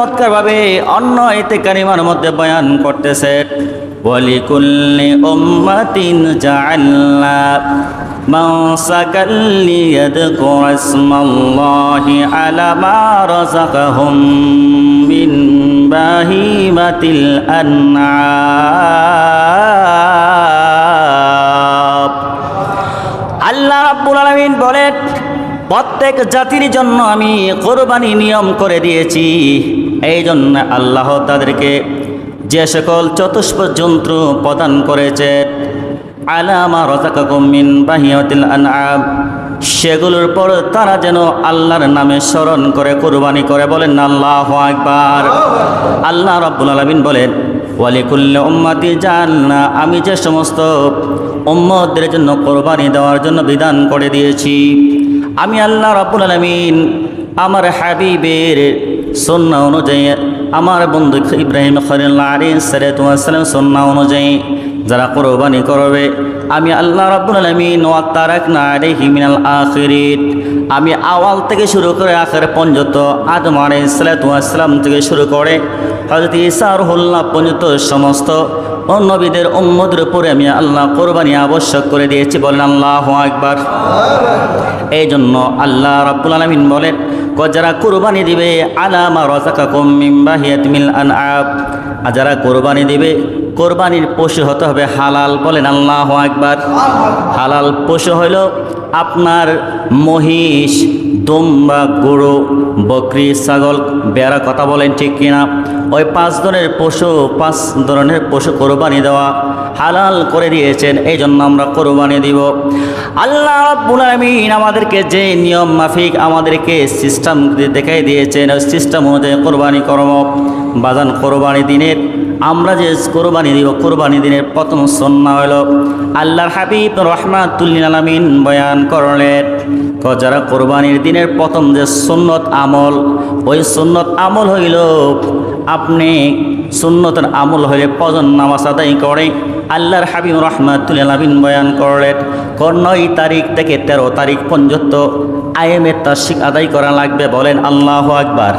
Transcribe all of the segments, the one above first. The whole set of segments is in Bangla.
চমৎকার ভাবে অন্য এতে কারিমার মধ্যে বয়ান করতেছে, ওয়ালিকুল্লি উম্মাতিন জাআলনা মাওসাকাল লিয়াদকুর ইসমাল্লাহি আলা মা রাযাকাহুম বাহিমাতিল আনআম আল্লাহ রাব্বুল আলামিন বলেন, প্রত্যেক জাতির জন্য আমি কোরবানি নিয়ম করে দিয়েছি। এই জন্য আল্লাহ তাদেরকে যে সকল চতুষ্প যন্ত্র প্রদান করেছে আলামা রজাকাকুম বাহিয়াতিল সেগুলোর পর তারা যেন আল্লাহর নামে স্মরণ করে, কোরবানি করে বলেন, আল্লাহ আকবার। আল্লাহ রাব্বুল আলামিন বলেন, ওয়ালিকুল্লি উম্মাতি জাননা আমি যে সমস্ত উম্মদের জন্য কোরবানি দেওয়ার জন্য বিধান করে দিয়েছি। আমি আল্লাহ রাব্বুল আলামিন আমার হাবিবের সন্না অনুযায়ী আমার বন্ধু ইব্রাহিম আলী সালাম সন্না অনুযায়ী যারা কোরবানি করবে, আমি আল্লাহ রাব্বুল আলামিন ওয়া তারাকনা আলাইহি মিনাল আখিরিন। আমি আওয়াল থেকে শুরু করে আখের পর্যন্ত আদম আলাইহিস সালাতু ওয়াস থেকে শুরু করে হযরত ঈসা রুহুল্লাহ পর্যন্ত সমস্ত ও নবীদের উম্মদের উপরে আমি আল্লাহ কোরবানি আবশ্যক করে দিয়েছি। বলেন আল্লাহু আকবার। এই জন্য আল্লাহ রাব্বুল আলামিন বলেন ক যারা কোরবানি দিবে, আলামা রাযাকাকুম মিন বাহিয়াতিল আনআব আর যারা কোরবানি দিবে, কোরবানির পশু হতে হবে হালাল বলেন আল্লাহ একবার হালাল পশু হইল আপনার মহিষ দুম্বা গরু বকরি, ছাগল বেড়া কথা বলেন ঠিক কিনা? ওই পাঁচ ধরনের পশু, পাঁচ ধরনের পশু কোরবানি দেওয়া হালাল করে দিয়েছেন এই জন্য আমরা কোরবানি দিব। আল্লাহ আলামিন আমাদেরকে যে নিয়ম মাফিক আমাদেরকে সিস্টেম দেখাই দিয়েছেন, ওই সিস্টেম অনুযায়ী কোরবানি কর্ম বাজান কোরবানি দিনের, আমরা যে কোরবানি দিব, কোরবানি দিনের প্রথম সন্না হইল আল্লাহর হাবিব রহমাতুল্লিন আলামিন বয়ান করলেন যারা কোরবানির দিনের প্রথম যে সুন্নত আমল, ওই সুন্নত আমল হইল, আপনি সুন্নতের আমল হইলে পজন নামাজ আদায় করে আল্লাহর হাবিব রহমাতুল আলামিন বয়ান করলেন নয় তারিখ থেকে তেরো তারিখ পর্যন্ত আইএমের তাসিক আদায় করা লাগবে বলেন আল্লাহ আকবার।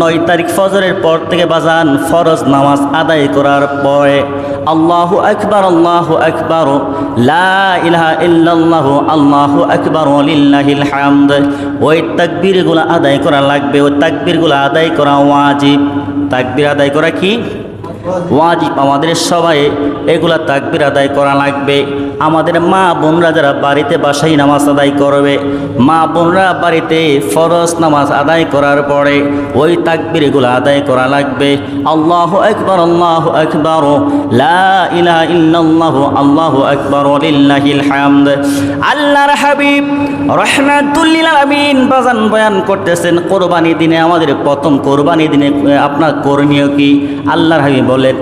নয় তারিখ ফজরের পর থেকে বাজান ফরজ নামাজ আদায় করার পরে আল্লাহু আকবার আল্লাহু আকবার, লা ইলাহা ইল্লাল্লাহ, আল্লাহু আকবার লিল্লাহিল হামদ। ওই তাকবীরগুলো আদায় করা লাগবে, ওই তাকবীরগুলো আদায় করা ওয়াজিব। তাকবীর আদায় করা কি? ওয়াজিব। আমাদের সবাই এগুলা তাকবির আদায় করা লাগবে। আমাদের মা বোনরা যারা বাড়িতে বাসাই নামাজ আদায় করবে, মা বোনরা বাড়িতে ফরজ নামাজ আদায় করার পরে ওই তাকবির এগুলো আদায় করা লাগবে। আল্লাহ একবার আল্লাহ ইল্লাল্লাহ, আল্লাহু হামদ। আল্লাহর হাবিব রহমাতুল্লিল আলামিন বাজান বয়ান করতেছেন, কোরবানি দিনে আমাদের প্রথম কোরবানি দিনে আপনার করণীয় কি? আল্লাহর হাবিব বলেন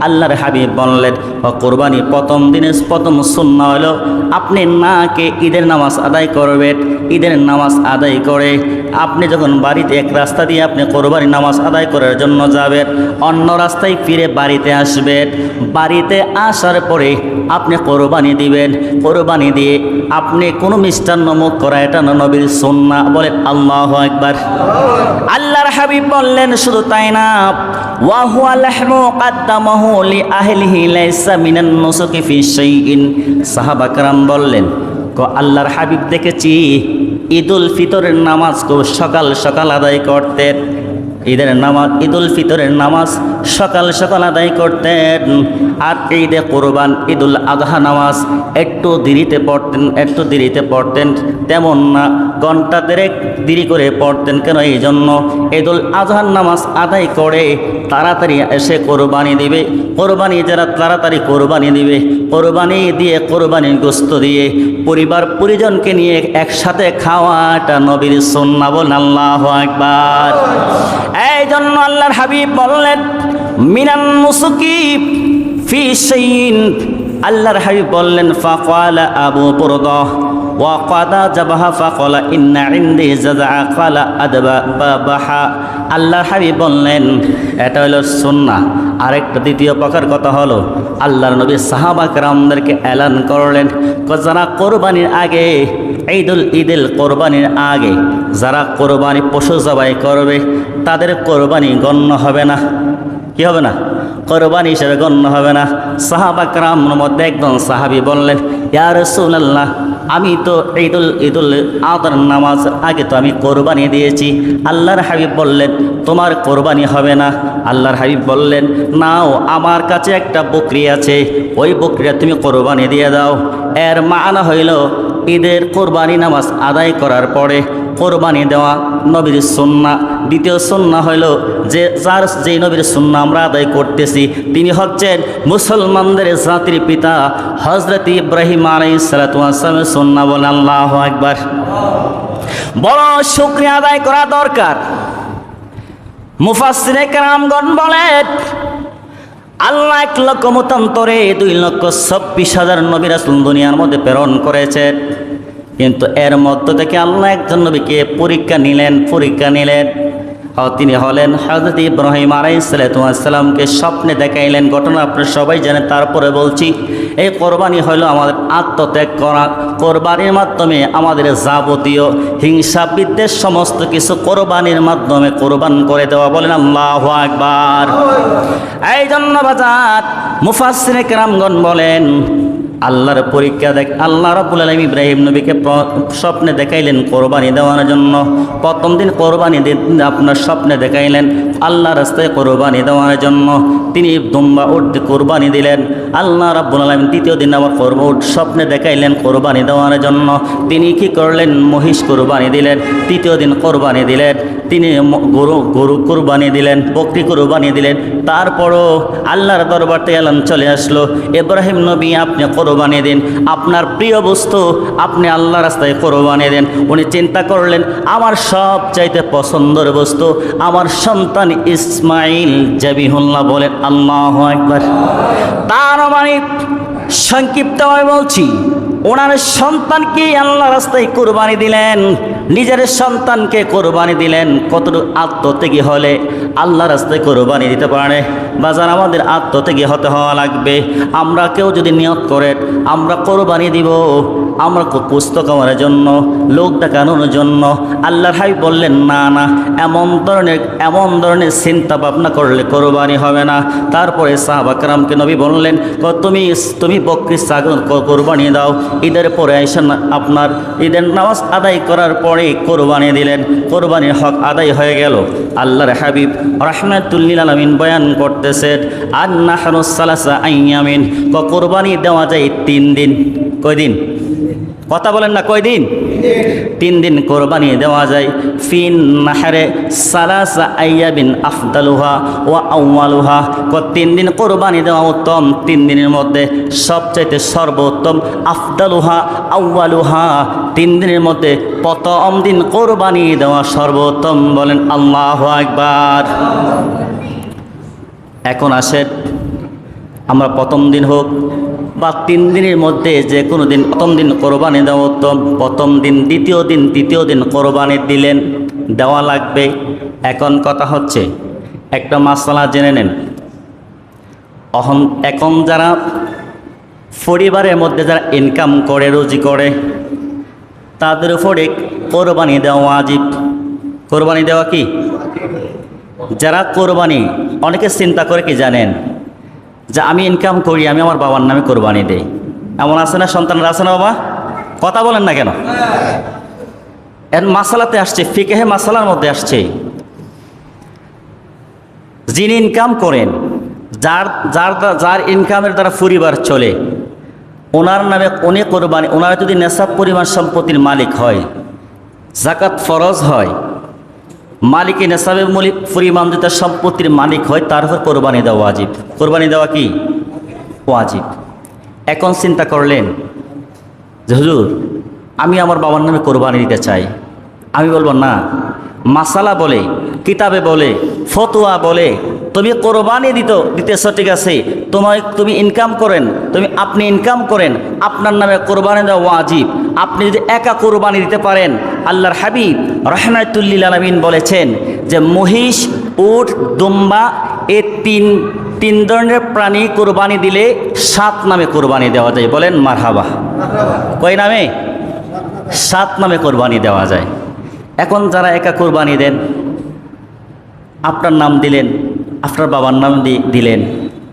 আল্লাহর হাবিব বললেন, ও কোরবানির প্রথম দিনের প্রথম সুন্নাহ হলো আপনি নাকে ঈদের নামাজ আদায় করবেন। ঈদের নামাজ আদায় করে আপনি যখন বাড়িতে এক রাস্তা দিয়ে আপনি কোরবানি নামাজ আদায় করার জন্য যাবেন অন্য রাস্তায় ফিরে বাড়িতে আসবেন বাড়িতে আসার পরে আপনি কোরবানি দিবেন কোরবানি দিয়ে আপনি কোনো মিষ্টান্ন মুখ করা এটা না নবীর সন্না বলেন আল্লাহ একবার আল্লাহর হাবিব বললেন শুধু তাই না ওয়াহু আল্লাহমু কাদ্দামাহু লি আহলিহি লাইসা মিনান নুসুকি ফি শাইইন সাহাবা کرام বললেন ক আল্লাহর হাবিব দেখেছি ঈদুল ফিতরের নামাজ খুব সকাল সকাল আদায় করতেন ঈদের নামাজ ঈদুল ফিতরের নামাজ সকাল সকাল আদায় করতেন। আর ঈদে কোরবান, ঈদুল আজহা নামাজ একটু দেরিতে পড়তেন, একটু দেরিতে পড়তেন। তেমন না, ঘণ্টা দেড়েক দেরি করে পড়তেন কেন? এই জন্য ঈদুল আজহার নামাজ আদায় করে তাড়াতাড়ি এসে কোরবানি দিবে। কোরবানি যারা তাড়াতাড়ি কোরবানি দিবে, কোরবানি দিয়ে কোরবানির গোস্ত দিয়ে পরিবার পরিজনকে নিয়ে একসাথে খাওয়াটা নবীর সন্না বল আল্লাহ একবার হাবিব বললেন, মিনান মুসুকি ফি শাইইন। আল্লাহর হাবিব বললেন, ফাকালা আবু বুরদা ওয়াকাদা জাবাহা, ফাকালা ইন্না ইনদি জাযা, কালা আদবা বাহা আল্লাহর হাবিব বললেন, এটা হলো সুন্নাহ। আরেকটা দ্বিতীয় প্রকার কথা হলো, আল্লাহর নবী সাহাবা কেরামদেরকে এলান করলেন, যারা কোরবানির আগে, ঈদুল ঈদুল কোরবানির আগে, যারা কোরবানি পশু জবাই করবে তাদের কোরবানি গণ্য হবে না। কি হবে না? কোরবানি হিসেবে গণ্য হবে না। সাহাবা ক্রামের মধ্যে একজন সাহাবি বললেন, ইয়া রাসূলুল্লাহ, আমি তো ঈদুল ঈদুল আদর নামাজ আগে তো আমি কোরবানি দিয়েছি। আল্লাহর হাবিব বললেন, তোমার কোরবানি হবে না। আল্লাহর হাবিব বললেন, নাও, আমার কাছে একটা বকরি আছে। ওই বকরিটা তুমি কোরবানি দিয়ে দাও। এর মানা হইল ঈদের কোরবানি নামাজ আদায় করার পরে কোরবানি দেওয়া নবীর সুন্না দ্বিতীয় সুন্না হইল যে যার যেই নবীর সুন্না আমরা আদায় করতেছি, তিনি হচ্ছেন মুসলমানদের জাতির পিতা হজরত ইব্রাহিম আলাই সালাতামের সুন্না বলে আল্লাহ একবার বড় শুক্রিয়া আদায় করা দরকার। মুফাসিরে কেরামগণ বলেন আল্লাহ এক লক্ষ মতান্তরে দুই লক্ষ ছাব্বিশ হাজার নবীর আসল দুনিয়ার মধ্যে প্রেরণ করেছেন কিন্তু এর মধ্য থেকে আল্লাহ একজন নবীকে পরীক্ষা নিলেন পরীক্ষা নিলেন। তিনি হলেন হজরত ইব্রাহিম আলাইসালামকে স্বপ্নে দেখাইলেন। ঘটনা আপনি সবাই জানেন, তারপরে বলছি এই কোরবানি হলো আমাদের আত্মত্যাগ করা। কোরবানির মাধ্যমে আমাদের যাবতীয় হিংসা বিদ্বেষ সমস্ত কিছু কোরবানির মাধ্যমে কোরবান করে দেওয়া। বলেন আল্লাহ আকবার। এই জন্য বাজার মুফাসিনে কেরামগণ বলেন, আল্লাহর পরীক্ষা দেখ, আল্লাহ রাবুল আলম ইব্রাহিম নবীকে স্বপ্নে দেখাইলেন কোরবানি দেওয়ার জন্য। প্রথম দিন কোরবানি দিন আপনার স্বপ্নে দেখাইলেন আল্লাহ রাস্তায় কোরবানি দেওয়ার জন্য। তিনি দুম্বা উঠ কোরবানি দিলেন। আল্লাহ রাব্বুল আলম তৃতীয় দিন আবার করব স্বপ্নে দেখাইলেন কোরবানি দেওয়ার জন্য। তিনি কি করলেন? মহিষ কোরবানি দিলেন। তৃতীয় দিন কোরবানি দিলেন। তিনি গরু গরু কোরবানি দিলেন, বকরি কোরবানি দিলেন। তারপরও আল্লাহর দরবার থেকে চলে আসলো। ইব্রাহিম নবী, আপনি কোরবানি দিন। আপনার প্রিয় বস্তু, আপনি আল্লাহ রাস্তায় কোরবানি দেন। উনি চিন্তা করলেন, আমার সব চাইতে পছন্দের বস্তু আমার সন্তান ইসমাইল জাবিহুল্লাহ বলেন, আল্লাহ একবার তার মানে সংক্ষিপ্তভাবে বলছি ওনার সন্তানকে আল্লাহ রাস্তায় কোরবানি দিলেন, নিজের সন্তানকে কোরবানি দিলেন। কতটুকু আত্মত্যাগী হলে আল্লাহ রাস্তায় কোরবানি দিতে পারে? বাজার আমাদের আত্মত্যাগী হতে হওয়া লাগবে। আমরা কেউ যদি নিয়ত করেন আমরা কোরবানি দিব। আমরা পুস্তক আমার জন্য, লোক দেখানোর জন্য। আল্লাহর হাই বললেন, না না, এমন ধরনের এমন ধরনের চিন্তা ভাবনা করলে কোরবানি হবে না। তারপরে সাহাবাকরামকে নবী বললেন "ক তুমি তুমি বকরি কোরবানি দাও। ঈদের পরে এসে না- আপনার ঈদের নামাজ আদায় করার পরে কোরবানি দিলেন। কোরবানির হক আদায় হয়ে গেল। আল্লাহর হাবিব রহমাতুল্লিল আলমিন বয়ান করতেছেন আর নাহরুসালাসা আইয়ামিন কোরবানি দেওয়া যায় তিন দিন। কয়দিন? কথা বলেন না কয়দিন তিন দিন কোরবানি দেওয়া যায়। ফিন নাহারে সালাসা আইয়াবিন আফদালুহা ও আউয়ালুহা ক তিন দিন কোরবানি দেওয়া উত্তম। তিন দিনের মধ্যে সবচাইতে সর্বোত্তম আফদালুহা আউয়ালুহা তিন দিনের মধ্যে প্রথম দিন কোরবানি দেওয়া সর্বোত্তম বলেন আল্লাহ একবার এখন আসেন। আমরা প্রথম দিন হোক বা তিন দিনের মধ্যে যে কোনো দিন প্রথম দিন কোরবানি দেওয়া উত্তম, প্রথম দিন, দ্বিতীয় দিন, তৃতীয় দিন কোরবানি দিলেন, দেওয়া লাগবে। এখন কথা হচ্ছে, একটা মাসালা জেনে নেন। অহন এখন যারা পরিবারের মধ্যে যারা ইনকাম করে, রুজি করে, তাদের উপরে কোরবানি দেওয়া আজীব কোরবানি দেওয়া কি? যারা কোরবানি, অনেকে চিন্তা করে কি জানেন? যে আমি ইনকাম করি, আমি আমার বাবার নামে কোরবানি দেই। এমন আছে না সন্তানরা আছে না বাবা? কথা বলেন না কেন? এর মাসালাতে আসছে, ফিকেহে মাসালার মধ্যে আসছে। যিনি ইনকাম করেন, যার যার যার ইনকামের দ্বারা পরিবার চলে, ওনার নামে উনি কোরবানি, ওনার যদি নেশাব পরিমাণ সম্পত্তির মালিক হয় জাকাত ফরজ হয় মালিকে নেশাবে মলিক পরিমাণ যদি তার সম্পত্তির মালিক হয়, তার উপর কোরবানি দেওয়া ওয়াজিব। কোরবানি দেওয়া কি? ওয়াজিব। এখন চিন্তা করলেন যে, হুজুর, আমি আমার বাবার নামে কোরবানি দিতে চাই। আমি বলব, না। মাসালা বলে কিতাবে বলে, ফতোয়া বলে, তুমি কোরবানি দিত, দিতেছ, ঠিক আছে তোমার তুমি ইনকাম করেন, তুমি আপনি ইনকাম করেন, আপনার নামে কোরবানি দেওয়া ওয়াজিব। আপনি যদি একা কোরবানি দিতে পারেন। আল্লাহর হাবিব রহমাতুল্লিল আলমিন বলেছেন যে, মহিষ, উট, দুম্বা, এ তিন তিন ধরনের প্রাণী কোরবানি দিলে সাত নামে কোরবানি দেওয়া যায়। বলেন, মারহাবা। কয় নামে? সাত নামে কোরবানি দেওয়া যায়। এখন যারা একা কোরবানি দেন আপনার নাম দিলেন, আপনার বাবার নাম দিলেন,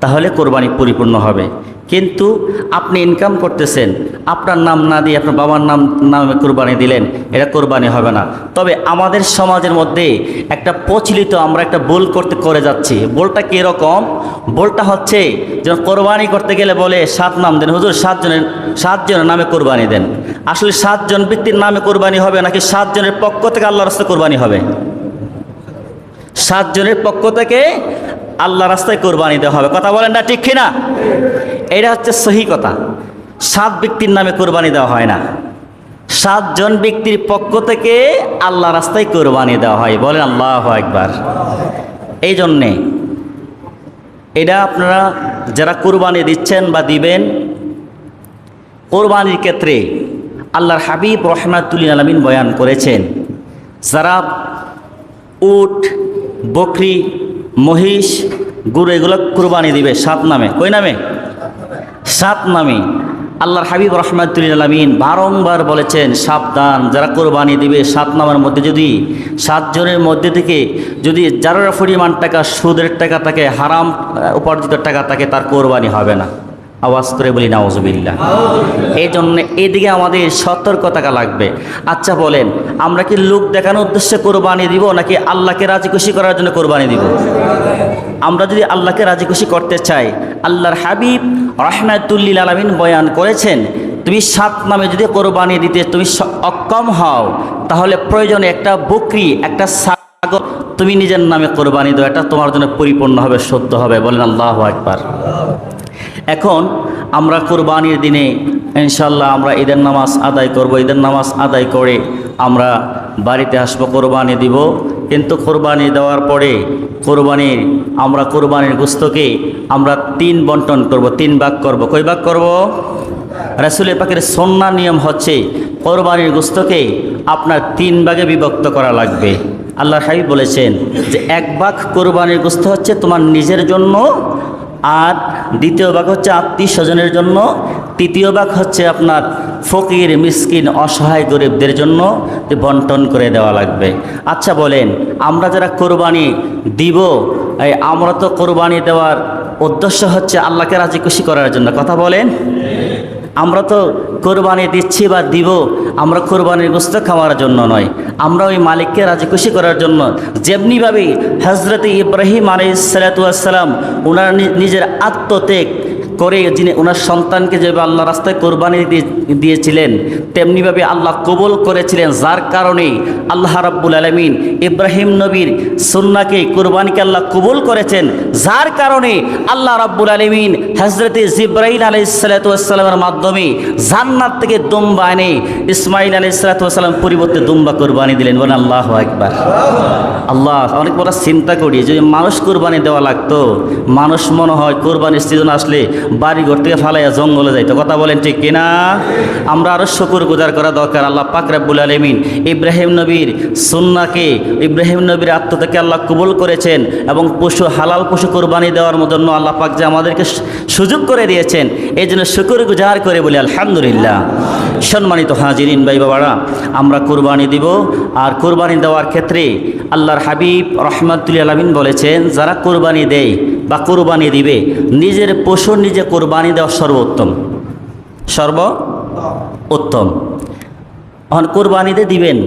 তাহলে কোরবানি পরিপূর্ণ হবে। কিন্তু আপনি ইনকাম করতেছেন, আপনার নাম না দিয়ে আপনার বাবার নাম, নামে কোরবানি দিলেন, এটা কোরবানি হবে না। তবে আমাদের সমাজের মধ্যে একটা প্রচলিত, আমরা একটা বোল করতে, করে যাচ্ছি। বোলটা কীরকম? বোলটা হচ্ছে যে কোরবানি করতে গেলে বলে সাত নাম দেন, হুজুর সাতজনের সাতজনের নামে কোরবানি দেন। আসলে সাতজন ব্যক্তির নামে কোরবানি হবে নাকি সাতজনের পক্ষ থেকে আল্লাহ রাস্তায় কোরবানি হবে? সাতজনের পক্ষ থেকে আল্লাহ রাস্তায় কোরবানি দেওয়া হবে। কথা বলেন না ঠিক কিনা? এটা হচ্ছে সহি কথা। সাত ব্যক্তির নামে কোরবানি দেওয়া হয় না। সাতজন ব্যক্তির পক্ষ থেকে আল্লাহ রাস্তায় কোরবানি দেওয়া হয়। বলেন আল্লাহ একবার এই জন্যে এটা আপনারা যারা কোরবানি দিচ্ছেন বা দিবেন, কোরবানির ক্ষেত্রে আল্লাহর হাবিব রহমাতুল্লিন আলমিন বয়ান করেছেন, যারা উট বকরি, মহিষ, গরু, এগুলো কুরবানি দিবে সাত নামে। কই নামে? সাত নামে। আল্লাহর হাবিব রহমাতুল্লিন আলমিন বারংবার বলেছেন, সাবধান, যারা কোরবানি দিবে সাত নামের মধ্যে যদি সাতজনের মধ্যে থেকে যদি যারা পরিমাণ টাকা, সুদের টাকা থাকে, হারাম উপার্জিত টাকা থাকে, তার কোরবানি হবে না। আওয়াজ করে বলি নাওজবিল্লা এই জন্য এদিকে আমাদের সতর্কতা লাগবে। আচ্ছা বলেন, আমরা কি লোক দেখানোর উদ্দেশ্যে কোরবানি দিব, নাকি আল্লাহকে রাজি খুশি করার জন্য কোরবানি দিব? আমরা যদি আল্লাহকে রাজি খুশি করতে চাই, আল্লাহর হাবিব রহমাতুল্লিল আলমিন বয়ান করেছেন, তুমি সাত নামে যদি কোরবানি দিতে তুমি অক্ষম হও, তাহলে প্রয়োজনে একটা বকরি, একটা ছাগল তুমি নিজের নামে কোরবানি দাও। এটা তোমার জন্য পরিপূর্ণ হবে, সত্য হবে। বলেন আল্লাহ একবার এখন আমরা কোরবানির দিনে ইনশাল্লাহ আমরা ঈদের নামাজ আদায় করব। ঈদের নামাজ আদায় করে আমরা বাড়িতে আসব, কোরবানি দিব। কিন্তু কোরবানি দেওয়ার পরে কোরবানির, আমরা কোরবানির গুস্তকে আমরা তিন বন্টন করব, তিন ভাগ করব। কই ভাগ করব? রাসুলের পাখির সন্না নিয়ম হচ্ছে কোরবানির গুস্তকে আপনার তিন ভাগে বিভক্ত করা লাগবে। আল্লাহ হাবিব বলেছেন যে এক ভাগ কোরবানির গুস্ত হচ্ছে তোমার নিজের জন্য আর দ্বিতীয় ভাগ হচ্ছে আত্মীয় স্বজনের জন্য। তৃতীয় ভাগ হচ্ছে আপনার ফকির, মিসকিন, অসহায় গরিবদের জন্য বন্টন করে দেওয়া লাগবে। আচ্ছা বলেন, আমরা যারা কোরবানি দিব, এই আমরা তো কোরবানি দেওয়ার উদ্দেশ্য হচ্ছে আল্লাহকে রাজি খুশি করার জন্য। কথা বলেন? আমরা তো কোরবানি দিচ্ছি বা দিব আমরা কোরবানির গোস্ত খাওয়ার জন্য নয়। আমরা ওই মালিককে রাজি খুশি করার জন্য যেমনিভাবে হজরত ইব্রাহিম আলী সালাতাম ওনার নিজের আত্মত্যাগ করে যিনি ওনার সন্তানকে যেভাবে আল্লাহ রাস্তায় কোরবানি দিয়ে- দিয়েছিলেন, তেমনিভাবে আল্লাহ কবুল করেছিলেন, যার কারণে আল্লাহ রাব্বুল আলমিন ইব্রাহিম নবীর সুন্নাকে কোরবানিকে আল্লাহ কবুল করেছেন, যার কারণে আল্লাহ রাব্বুল আলমিন হজরতে জিব্রাহিম আলাইসালাতামের মাধ্যমে জান্নাত থেকে দুম্বা এনে ইসমাইল আলাইসালাতাম পরিবর্তে দুম্বা কোরবানি দিলেন। বলেন, আল্লাহ একবার আল্লাহ, অনেক বড় চিন্তা করি, যদি মানুষ কোরবানি দেওয়া লাগতো, মানুষ মনে হয় কোরবানির সিজন আসলে বাড়ি ঘর থেকে ফালাইয়া জঙ্গলে যাইতো। কথা বলেন ঠিক কিনা? আমরা আরও শুকুর গুজার করা দরকার, আল্লাহ পাক রাব্বুল আলমিন ইব্রাহিম নবীর সুন্নাকে ইব্রাহিম নবীর আত্মতাকে আল্লাহ কবুল করেছেন এবং পশু, হালাল পশু কোরবানি দেওয়ার জন্য আল্লাহ পাক যে আমাদেরকে সুযোগ করে দিয়েছেন এই জন্য শুকুর গুজার করে বলি, আলহামদুলিল্লাহ। সম্মানিত হাজিরিন ভাই বাবারা, আমরা কোরবানি দিব। আর কোরবানি দেওয়ার ক্ষেত্রে আল্লাহর হাবিব রহমাতুল্লাহ আলমিন বলেছেন, যারা কোরবানি দেয় বা কোরবানি দিবে, নিজের পশু নিজে কোরবানি দেওয়া সর্বোত্তম। সর্ব উত্তম এখন কোরবানিতে দিবেন।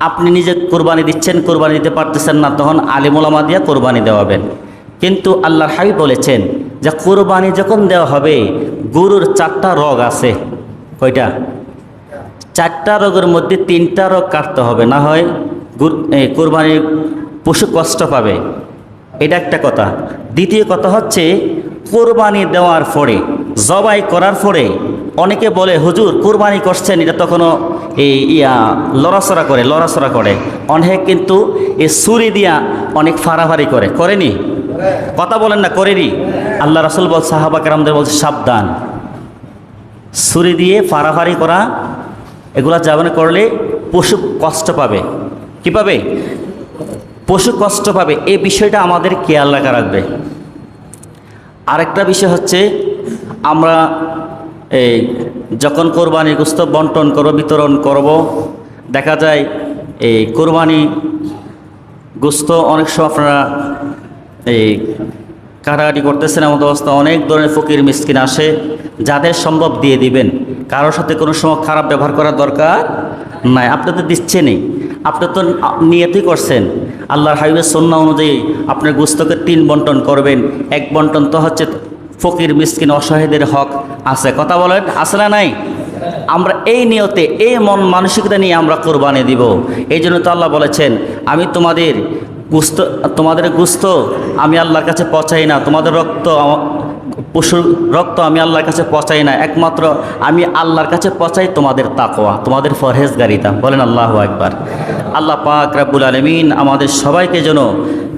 আপনি নিজে কোরবানি দিচ্ছেন, কোরবানি দিতে পারতেছেন না, তখন আলিমুলামা দিয়ে কোরবানি দেওয়াবেন। কিন্তু আল্লাহর হাবিব বলেছেন যে, কোরবানি যখন দেওয়া হবে, গরুর চারটা রোগ আছে। কয়টা? চারটা রোগের মধ্যে তিনটা রোগ কাটতে হবে, না হয় কোরবানির পশু কষ্ট পাবে। এটা একটা কথা। দ্বিতীয় কথা হচ্ছে, কোরবানি দেওয়ার পরে, জবাই করার পরে, অনেকে বলে, হুজুর, কোরবানি করছেন, এটা তখনও এই ইয়া, লড়াচড়া করে লড়াচড়া করে। অনেক কিন্তু এই ছুরি দিয়া অনেক ফাড়াফাড়ি করে। করেনি? কথা বলেন না, করেনি? আল্লাহ রাসুল বল সাহাবা কেরামদের বলছে, সাবধান। ছুরি দিয়ে ফাড়াফাড়ি করা, এগুলা যাবনে করলে পশু কষ্ট পাবে। কি পাবে? পশু কষ্ট পাবে। এই বিষয়টা আমাদের খেয়াল রাখা রাখবে। আরেকটা বিষয় হচ্ছে, আমরা এই যখন কোরবানি গুস্ত বন্টন করব, বিতরণ করব, দেখা যায় এই কোরবানি গোস্ত অনেক সময় আপনারা এই কাটাকাটি করতেছেন এমন অবস্থা। অনেক ধরনের ফকির মিসকিন আসে, যাদের সম্ভব দিয়ে দিবেন। কারোর সাথে কোনো সময় খারাপ ব্যবহার করার দরকার নাই। আপনি তো দিচ্ছেনই আপনি তো নিয়তই করছেন। আল্লাহর হাইওয়ে সন্না অনুযায়ী আপনার গুস্তকে তিন বন্টন করবেন। এক বন্টন তো হচ্ছে ফকির মিসকিন অসহায়দের হক আছে। কথা বলেন, আছে না নাই? আমরা এই নিয়তে, এই মন মানসিকতা নিয়ে আমরা কোরবানি দিব। এই জন্য তো আল্লাহ বলেছেন, আমি তোমাদের গুস্ত, তোমাদের গুস্ত আমি আল্লাহর কাছে পচাই না। তোমাদের রক্ত পশুর রক্ত আমি আল্লাহর কাছে পচাই না। একমাত্র আমি আল্লাহর কাছে পচাই তোমাদের তাকোয়া তোমাদের ফরহেজগারিতা। বলেন আল্লাহ একবার আল্লাহ পাক রাব্বুল আলমিন আমাদের সবাইকে যেন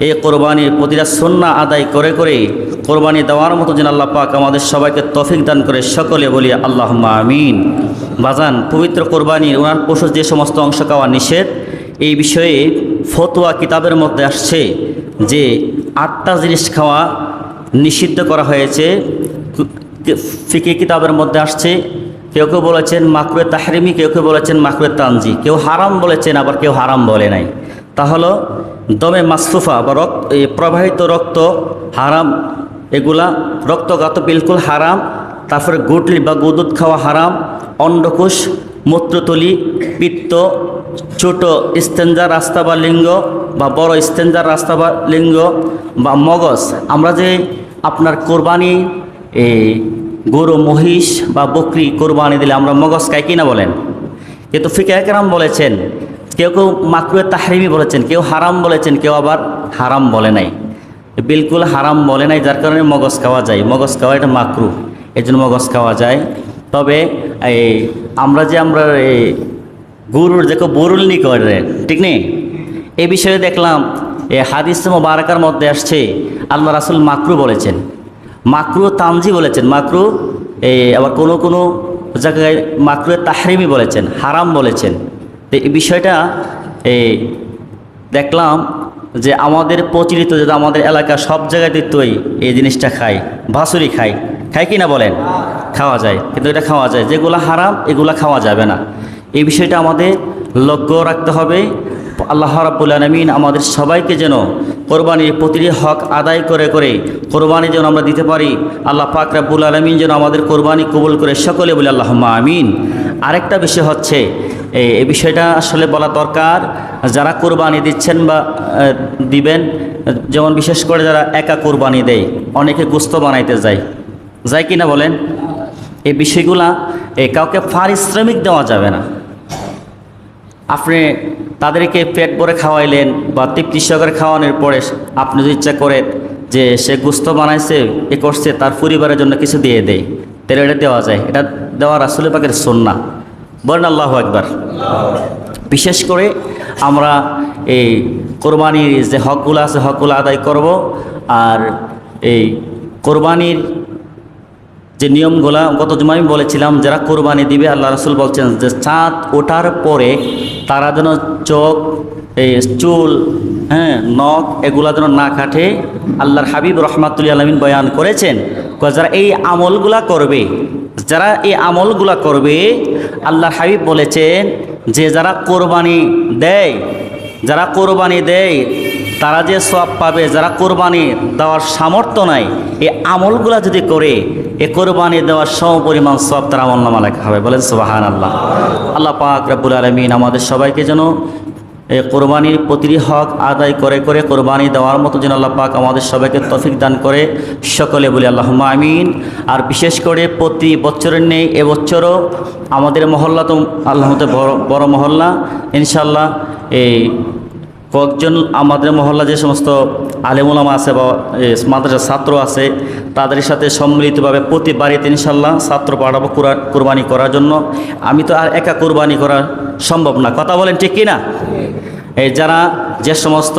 এই কোরবানির প্রতিটা সন্না আদায় করে করে কোরবানি দেওয়ার মতো যেন আল্লাহ পাক আমাদের সবাইকে তফিক দান করে সকলে বলি আল্লাহ আমিন। বাজান, পবিত্র কোরবানির ওনার পশুর যে সমস্ত অংশ খাওয়া নিষেধ, এই বিষয়ে ফতোয়া কিতাবের মধ্যে আসছে যে আটটা জিনিস খাওয়া নিষিদ্ধ করা হয়েছে। ফিকে কিতাবের মধ্যে আসছে, কেউ কেউ বলেছেন মাকরুয়ে তাহরিমি, কেউ কেউ বলেছেন মাকরুয়ে তানজি। কেউ হারাম বলেছেন, আবার কেউ হারাম বলে নাই। তা হলো দমে মাসফুফা বা রক্ত প্রবাহিত রক্ত হারাম, এগুলা রক্তগাত বিলকুল হারাম, তারপরে গুটলি বা গুদুদ খাওয়া হারাম, অন্ডকোষ, মূত্রতলি, পিত্ত ছোট স্তেঞ্জার রাস্তা বা লিঙ্গ বা বড় স্তেঞ্জার রাস্তা বা লিঙ্গ বা মগজ, আমরা যে আপনার কোরবানি এই গরু, মহিষ বা বকরি কোরবানি দিলে আমরা মগজ খাই কিনা বলেন? কিন্তু ফিকে একরাম বলেছেন, কেউ কেউ মাকরুয়ে তাহরিমি বলেছেন, কেউ হারাম বলেছেন, কেউ আবার হারাম বলে নাই। বিলকুল হারাম বলে নাই, যার কারণে মগজ খাওয়া যায়। মগজ খাওয়া এটা মাকরু এই জন্য মগজ খাওয়া যায়। তবে এই আমরা যে আমরা এই গরুর যে বরুলনি করে ঠিক নেই? এ বিষয়ে দেখলাম এ হাদিস মোবারকার মধ্যে আসছে আল্লাহ রাসুল মাকরু বলেছেন। মাকরু তামজি বলেছেন মাকরু এই আবার কোনো কোনো জায়গায় মাকরু তাহরিমি বলেছেন হারাম বলেছেন। তো এই বিষয়টা এই দেখলাম যে আমাদের প্রচলিত যে আমাদের এলাকা সব জায়গায় দিতই এই জিনিসটা খায় ভাসুরি খায়। খায় কি না বলেন? খাওয়া যায় কিন্তু এটা খাওয়া যায়। যেগুলো হারাম এগুলা খাওয়া যাবে না। এই বিষয়টা আমাদের লক্ষ্য রাখতে হবে। আল্লাহ রাব্বুল আলমিন আমাদের সবাইকে যেন কোরবানির প্রতিটি হক আদায় করে করে কোরবানি যেন আমরা দিতে পারি। আল্লাহ পাক রাব্বুল আলমিন যেন আমাদের কোরবানি কবুল করে সকলে বলে আল্লাহ আমিন। আরেকটা বিষয় হচ্ছে, এই বিষয়টা আসলে বলা দরকার, যারা কোরবানি দিচ্ছেন বা দিবেন, যেমন বিশেষ করে যারা একা কোরবানি দেয়, অনেকে গুস্ত বানাইতে যায়। যায় কি না বলেন? এই বিষয়গুলা কাউকে পারিশ্রমিক দেওয়া যাবে না। আপনি তাদেরকে পেট ভরে খাওয়াইলেন বা তৃপ্তি সহকারে খাওয়ানোর পরে আপনি যদি ইচ্ছা করেন যে সে গুস্ত বানাইছে, এ করছে, তার পরিবারের জন্য কিছু দিয়ে দেয়, তাহলে এটা দেওয়া যায়। এটা দেওয়া আসলে পাকের সন্না বলেন আল্লাহ একবার বিশেষ করে আমরা এই কোরবানির যে হকগুলো আছে, হকগুলো আদায় করব আর এই কোরবানির যে নিয়মগুলা, গত জমা আমি বলেছিলাম, যারা কোরবানি দিবে, আল্লাহ রসুল বলছেন যে চাঁদ ওঠার পরে তারা যেন চোখ, এই চুল হ্যাঁ নখ এগুলা যেন না কাটে, আল্লাহর হাবিব রহমাতুল আলমিন বয়ান করেছেন। যারা এই আমলগুলা করবে, যারা এই আমলগুলা করবে, আল্লাহর হাবিব বলেছেন যে যারা কোরবানি দেয়, যারা কোরবানি দেয় তারা যে সব পাবে, যারা কোরবানি দেওয়ার সামর্থ্য নাই, এই আমলগুলা যদি করে এ কোরবানি দেওয়ার সম পরিমাণ সব তারা আমল নামা লেখা হবে। বলেন সুবাহান আল্লাহ আল্লাহ পাক রাব্বুল আলমিন আমাদের সবাইকে যেন এই কোরবানির প্রতিটি হক আদায় করে করে কোরবানি দেওয়ার মতো যেন আল্লাহ পাক আমাদের সবাইকে তফিক দান করে, সকলে বলি আল্লাহ আমিন। আর বিশেষ করে প্রতি বছরের নেই এবছরও আমাদের মহল্লা তো আল্লাহতে বড় বড় মহল্লা। ইনশাল্লাহ এই কয়েকজন আমাদের মহল্লা যে সমস্ত আলেমুলামা আছে বা মাদ্রাসার ছাত্র আছে, তাদের সাথে সম্মিলিতভাবে প্রতি বাড়িতে ইনশাল্লাহ ছাত্র পাঠাবো কোরবানি করার জন্য। আমি তো আর একা কোরবানি করা সম্ভব না। কথা বলেন ঠিক কিনা? এই যারা যে সমস্ত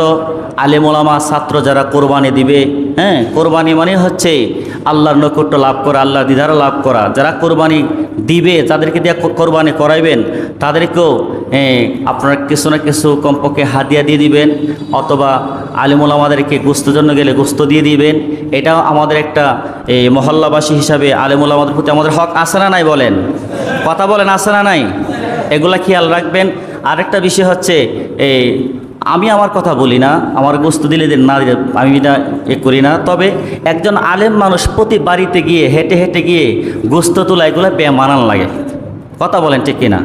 আলেমোলামা ছাত্র যারা কোরবানি দিবে হ্যাঁ কোরবানি মানে হচ্ছে আল্লাহর নৈকট্য লাভ করা আল্লাহ দিদার লাভ করা। যারা কোরবানি দিবে তাদেরকে দিয়ে কোরবানি করাইবেন, তাদেরকেও আপনারা কিছু না কিছু কমপক্ষে হাদিয়া দিয়ে দিবেন, অথবা আলিমুল আমাদেরকে গুস্ত জন্য গেলে গুস্ত দিয়ে দিবেন। এটাও আমাদের একটা এই মহল্লাবাসী হিসাবে আলিমুল আমাদের প্রতি আমাদের হক আছে না নাই বলেন? কথা বলেন, আছে না নাই? এগুলা খেয়াল রাখবেন। আরেকটা বিষয় হচ্ছে এই আমি আমার কথা বলি না আমার গোস্ত দিলে দিন না দিলে আমি না এ করি না। তবে একজন আলেম মানুষ প্রতি বাড়িতে গিয়ে হেঁটে হেঁটে গিয়ে গোস্ত তোলা এগুলো বেমানান লাগে। কথা বলেন ঠিক কিনা?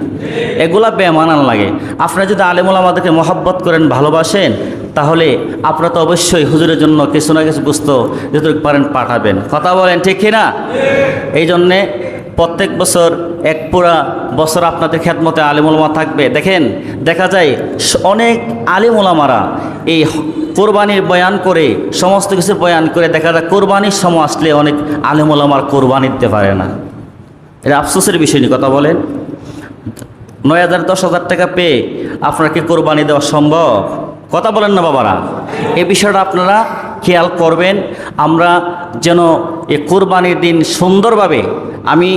এগুলা বেমানান লাগে। আপনারা যদি আলেমুল আমাদেরকে মহব্বত করেন ভালোবাসেন তাহলে আপনারা তো অবশ্যই হুজুরের জন্য কিছু না কিছু গোস্ত যতটুকু পারেন পাঠাবেন। কথা বলেন ঠিক কিনা? এই জন্যে প্রত্যেক বছর এক পুরা বছর আপনাদের খেদমতে আলিমুলমা থাকবে। দেখেন, দেখা যায় অনেক আলিমুলামারা এই কোরবানির বয়ান করে, সমস্ত কিছু বয়ান করে, দেখা যায় কোরবানির সময় আসলে অনেক আলিমুলামার কোরবানি দিতে পারে না। এটা আফসোসের বিষয় নিয়ে কথা বলেন। নয় হাজার, দশ হাজার টাকা পেয়ে আপনার কি কোরবানি দেওয়া সম্ভব? কথা বলেন না বাবারা। এই বিষয়টা আপনারা খেয়াল করবেন আমরা যেন এ কোরবানির দিন সুন্দরভাবে আমি